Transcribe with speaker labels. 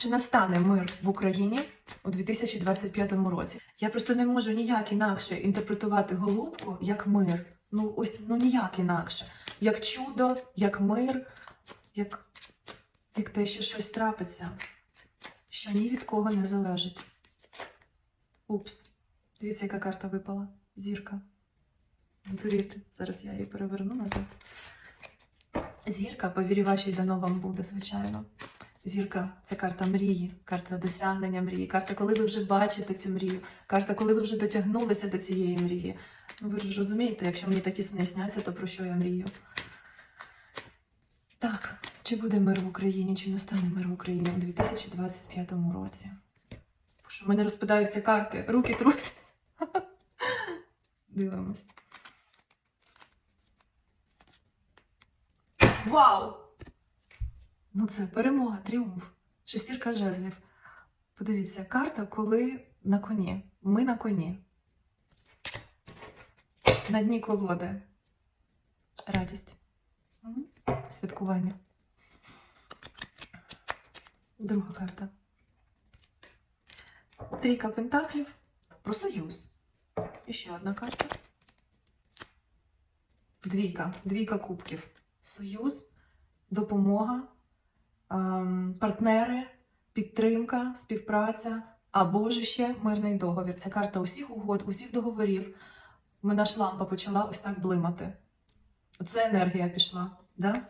Speaker 1: Чи настане мир в Україні у 2025 році? Я просто не можу ніяк інакше інтерпретувати голубку як мир. Ну ось ну ніяк інакше. Як чудо, як мир, як, як те, що щось трапиться, що ні від кого не залежить. Упс. Дивіться, яка карта випала. Зірка. Здуріти. Зараз я її переверну назад. Зірка, повірю вашій, дано вам буде, звичайно. Зірка це карта мрії, карта досягнення мрії, карта, коли ви вже бачите цю мрію, карта, коли ви вже дотягнулися до цієї мрії. Ну ви ж розумієте, якщо мені такі сни сняться, то про що я мрію? Так, чи буде мир в Україні, чи настане мир в Україні у 2025 році? Боже, в мене розпадаються карти, руки трусяться. Дивимось. Вау! Ну це перемога, тріумф. Шестірка жезлів. Подивіться, карта, коли на коні. Ми на коні. На дні колоди. Радість. Святкування. Друга карта. Трійка пентаклів. Про союз. І ще одна карта. Двійка. Двійка кубків. Союз, допомога, партнери, підтримка, співпраця, або ж ще мирний договір. Це карта усіх угод, усіх договорів. Мене аж лампа почала ось так блимати. Оце енергія пішла. Да?